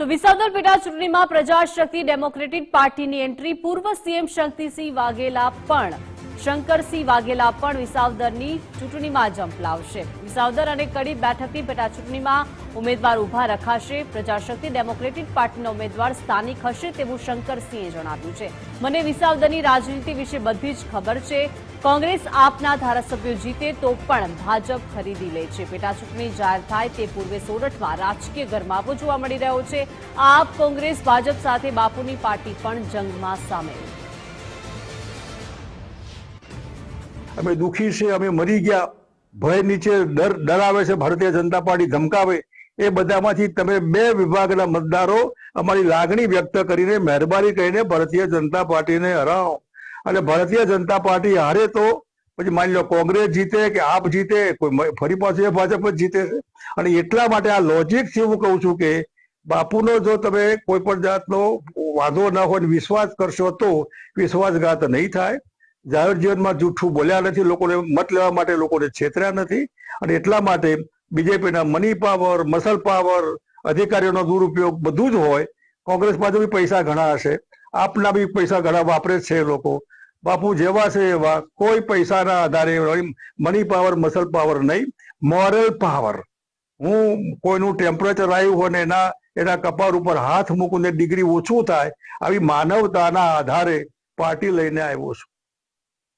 તો વિસાવદર પેટા ચૂંટણીમાં પ્રજાશક્તિ ડેમોક્રેટિક પાર્ટીની એન્ટ્રી પૂર્વ સીએમ શક્તિસિંહ વાઘેલા પણ શંકરસિંહ વાઘેલા પણ વિસાવદરની ચૂંટણીમાં ઝંપલાવશે વિસાવદર અને કડી બેઠકની પેટાચૂંટણીમાં ઉમેદવાર ઊભા રખાશે. પ્રજાશક્તિ ડેમોક્રેટિક પાર્ટીના ઉમેદવાર સ્થાનિક હશે તેવું શંકરસિંહે જણાવ્યું છે. મને વિસાવદરની રાજનીતિ વિશે બધી જ ખબર છે. કોંગ્રેસ આપના ધારાસભ્યો જીતે તો પણ ભાજપ ખરીદી લે છે. પેટાચૂંટણી જાહેર થાય તે પૂર્વે સોરઠમાં રાજકીય ગરમાવો જોવા મળી રહ્યો છે. આપ કોંગ્રેસ, ભાજપ સાથે બાપુની પાર્ટી પણ જંગમાં સામેલ. અમે દુઃખી છે અમે મરી ગયા. ભય નીચે ડર, ડરાવે છે, ભારતીય જનતા પાર્ટી ધમકાવે. એ બધામાંથી તમે બે વિભાગના મતદારો અમારી લાગણી વ્યક્ત કરીને મહેરબાની કરીને ભારતીય જનતા પાર્ટીને હરાવો. અને ભારતીય જનતા પાર્ટી હારે તો પછી માની લો કોંગ્રેસ જીતે કે આપ જીતે, કોઈ ફરી પાછું એ ભાજપ જ જીતે છે. અને એટલા માટે આ લોજિક છે હું કહું છું કે બાપુનો જો તમે કોઈ પણ જાતનો વાંધો ના હોય વિશ્વાસ કરશો તો વિશ્વાસઘાત નહીં થાય. જાહેર જીવનમાં જૂઠું બોલ્યા નથી, લોકોને મત લેવા માટે લોકોને છેતર્યા નથી અને એટલા માટે બીજેપીના મની પાવર મસલ પાવર અધિકારીઓનો દુરુપયોગ બધું જ હોય, કોંગ્રેસ પાસે બી પૈસા ઘણા હશે. આપના બી પૈસા ઘણા વાપરે છે લોકો. બાપુ જેવા છે એવા, કોઈ પૈસાના આધારે મની પાવર મસલ પાવર નહીં મોરલ પાવર હું કોઈનું ટેમ્પરેચર આવ્યું હોય ને એના એના કપાળ ઉપર હાથ મૂકું ને ડિગ્રી ઓછું થાય, આવી માનવતાના આધારે પાર્ટી લઈને આવ્યો છું.